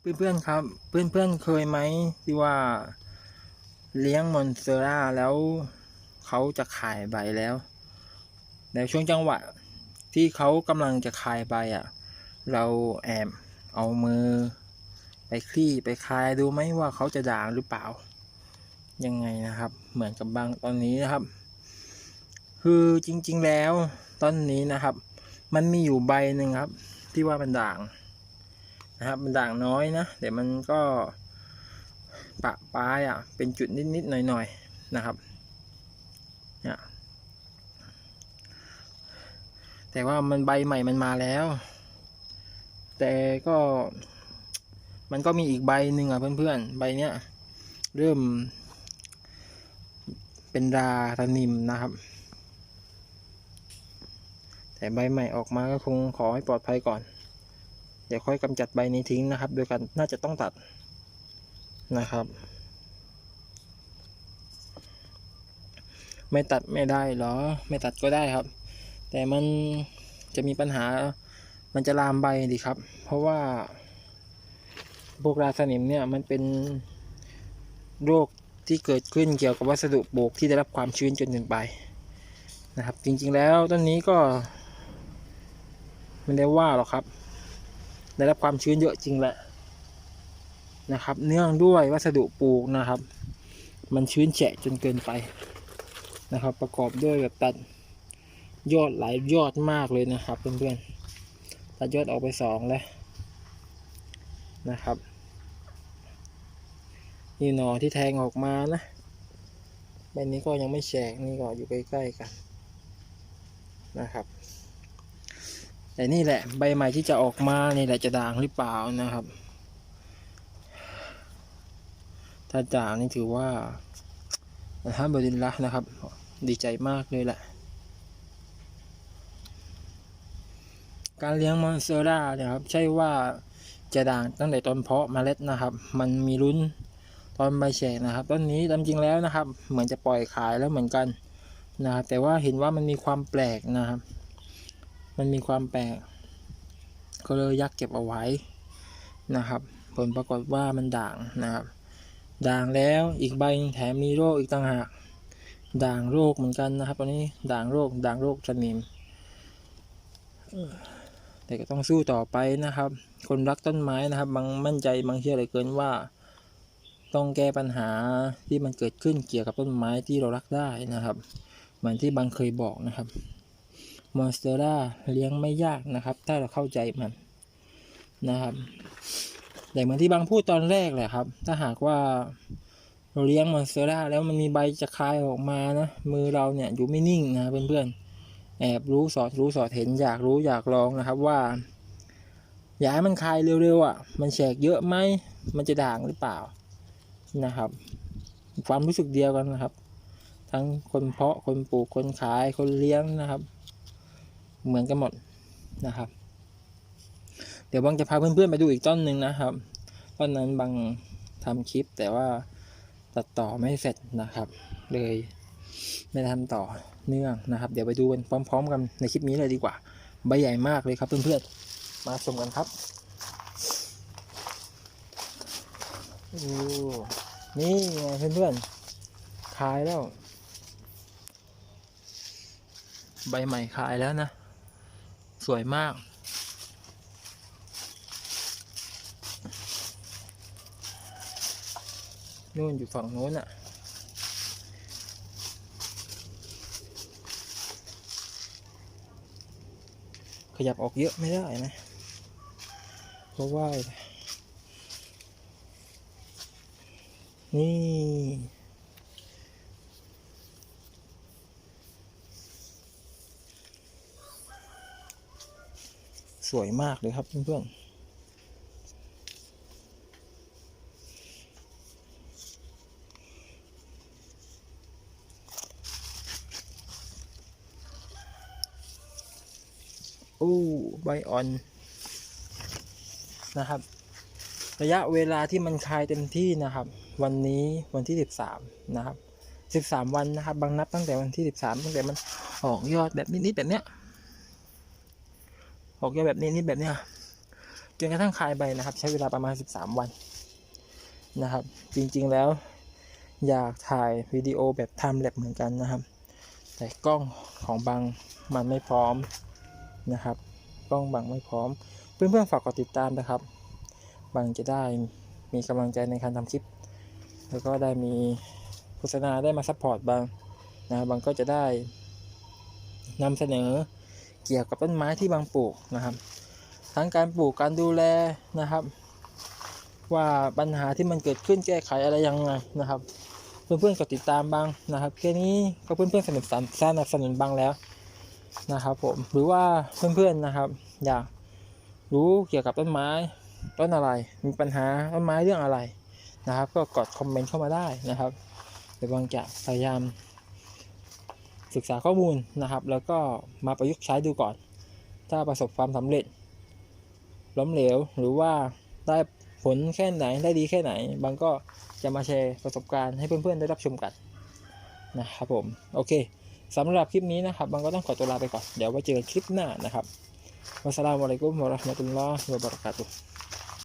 เพื่อนๆครับ เพื่อนๆเคยไหมที่ว่าเลี้ยงมอนเตอร่าแล้วเขาจะขายใบแล้ว ในช่วงจังหวะที่เขากำลังจะขายใบอะ เราแอบเอามือ ไปคลี่ไปคลายดูไหมว่าเขาจะด่างหรือเปล่า ยังไงนะครับ เหมือนกับบางตอนนี้นะครับ คือจริงๆแล้วต้นนี้นะครับ มันมีอยู่ใบหนึ่งครับ ที่ว่ามันด่าง นะครับ มันด่างน้อยนะแต่มันก็ปะปลายอะ เป็นจุดนิดๆหน่อยๆนะครับเนี่ยแต่ว่ามันใบใหม่มันมาแล้ว แต่ก็มันก็มีอีกใบหนึ่งอะเพื่อนๆ ใบเนี้ยเริ่ม เป็นราตนิมนะครับ แต่ใบใหม่ออกมาก็คงขอให้ปลอดภัยก่อน เดี๋ยวค่อยกำจัดใบนี้ทิ้งนะครับ โดยการน่าจะต้องตัดนะครับ ไม่ตัดไม่ได้เหรอ ไม่ตัดก็ได้ครับ แต่มันจะมีปัญหามันจะลามใบดีครับ เพราะว่าพวกราสนิมเนี่ยมันเป็นโรคที่เกิดขึ้นเกี่ยวกับวัสดุปลูกที่ได้รับความชื้นจนเกินไปนะครับ จริงๆแล้วต้นนี้ก็ไม่ได้ว่าหรอกครับ ได้รับความชื้นเยอะจริงแหละนะครับ เนื่องด้วยวัสดุปลูกนะครับ มันชื้นแฉะจนเกินไปนะครับ ประกอบด้วยแบบตัดยอดหลายยอดมากเลยนะครับเพื่อนๆตัดยอดออกไปสองแล้วนะครับนี่หนอที่แทงออกมานะใบนี้ก็ยังไม่แฉกนี่ก็อยู่ใกล้ๆกันนะครับ แต่นี่แหละใบใหม่ที่จะออกมานี่แหละจะด่างหรือเปล่านะครับ ถ้าด่างนี่ถือว่าอัลฮัมดุลิลละนะครับ ดีใจมากเลยแหละ การเลี้ยงมอนเตอร่าเนี่ยครับ ใช่ว่าจะด่างตั้งแต่ตอนเพาะเมล็ดนะครับ มันมีลุ้นตอนใบแฉกนะครับ ต้นนี้ตามจริงแล้วนะครับ เหมือนจะปล่อยขายแล้วเหมือนกันนะครับ แต่ว่าเห็นว่ามันมีความแปลกนะครับ มันมีความแปลก ก็เลยยักเก็บเอาไว้นะครับ ผลปรากฏว่ามันด่างนะครับ ด่างแล้วอีกใบแถมมีโรคอีกต่างหาก ด่างโรคเหมือนกันนะครับตอนนี้ด่างโรคด่างโรคสนิมแต่ก็ต้องสู้ต่อไปนะครับ คนรักต้นไม้นะครับบางมั่นใจบางเชื่อเหลยเกินว่า ต้องแก้ปัญหาที่มันเกิดขึ้นเกี่ยวกับต้นไม้ที่เรารักได้นะครับ เหมือนที่บางเคยบอกนะครับ มอนสเตอร่าเลี้ยงไม่ยากนะครับ ถ้าเราเข้าใจมันนะครับแต่เหมือนที่บางพูดตอนแรกแหละครับ ถ้าหากว่าเราเลี้ยงมอนสเตอร่าแล้วมันมีใบจะคายออกมานะ มือเราเนี่ยอยู่ไม่นิ่งนะเพื่อนๆ แอบรู้สอดรู้สอดเห็นอยากรู้อยากลองนะครับว่า อยากให้มันคายเร็วๆอะ มันแฉกเยอะไหม มันจะด่างหรือเปล่านะครับ ความรู้สึกเดียวกันนะครับ ทั้งคนเพาะคนปลูกคนขายคนเลี้ยงนะครับ เหมือนกันหมดนะครับ เดี๋ยวบางจะพาเพื่อนๆไปดูอีกต้นหนึ่งนะครับ ต้นนั้นบางทำคลิปแต่ว่าตัดต่อไม่เสร็จนะครับ เลยไม่ได้ทำต่อเนื่องนะครับ เดี๋ยวไปดูกันพร้อม ๆ กันในคลิปนี้เลยดีกว่า ใบใหญ่มากเลยครับเพื่อนๆ มาชมกันครับโอ้นี่ไงเพื่อนๆคายแล้ว ใบใหม่ขายแล้วนะ สวยมาก นู่นอยู่ฝั่งโน้นอะขยับออกเยอะไม่ได้นะ เพราะว่า นี่ สวยมากเลยครับเพื่อนๆโอ้ใบอ่อนนะครับ ระยะเวลาที่มันคลายเต็มที่นะครับ วันนี้วันที่สิบสามนะครับสิบสามวันนะครับ บางนับตั้งแต่วันที่สิบสามตั้งแต่มันออกยอดแบบนิดๆแบบเนี้ย ออกยอดแบบนี้นิดแบบเนี้ยจนกระทั่งคลายใบนะครับ ใช้เวลาประมาณ 13 วันนะครับ จริงๆแล้วอยากถ่ายวิดีโอแบบทม์แลปเหมือนกันนะครับ แต่กล้องของบางมันไม่พร้อมนะครับ กล้องบางไม่พร้อม เพื่อนๆฝากกดติดตามนะครับ บางจะได้มีกำลังใจในการทำคลิป แล้วก็ได้มีโฆษณาได้มาซัพพอร์ตบางนะบางก็จะได้นำเสนอ เกี่ยวกับต้นไม้ที่บางปลูกนะครับ ทั้งการปลูกการดูแลนะครับ ว่าปัญหาที่มันเกิดขึ้นแก้ไขอะไรยังไงนะครับ เพื่อนๆกดติดตามบ้างนะครับแค่นี้ก็เพื่อนๆสนับสนุนสนับสนุนบ้างแล้วนะครับผมหรือว่าเพื่อนๆนะครับ อยากรู้เกี่ยวกับต้นไม้ต้นอะไรมีปัญหาต้นไม้เรื่องอะไรนะครับ ก็กดคอมเมนต์เข้ามาได้นะครับเดี๋ยวบางจะพยายาม ศึกษาข้อมูลนะครับ แล้วก็มาประยุกต์ใช้ดูก่อน ถ้าประสบความสำเร็จ ล้มเหลวหรือว่าได้ผลแค่ไหนได้ดีแค่ไหน บางก็จะมาแชร์ประสบการณ์ให้เพื่อนๆได้รับชมกันนะครับผมโอเคสำหรับคลิปนี้นะครับบางก็ต้องขอตัวลาไปก่อน เดี๋ยวไว้เจอกันคลิปหน้านะครับวัสสลามุอะลัยกุมวะราะห์มะตุลลอฮ์วะบะเราะกาตุฮ์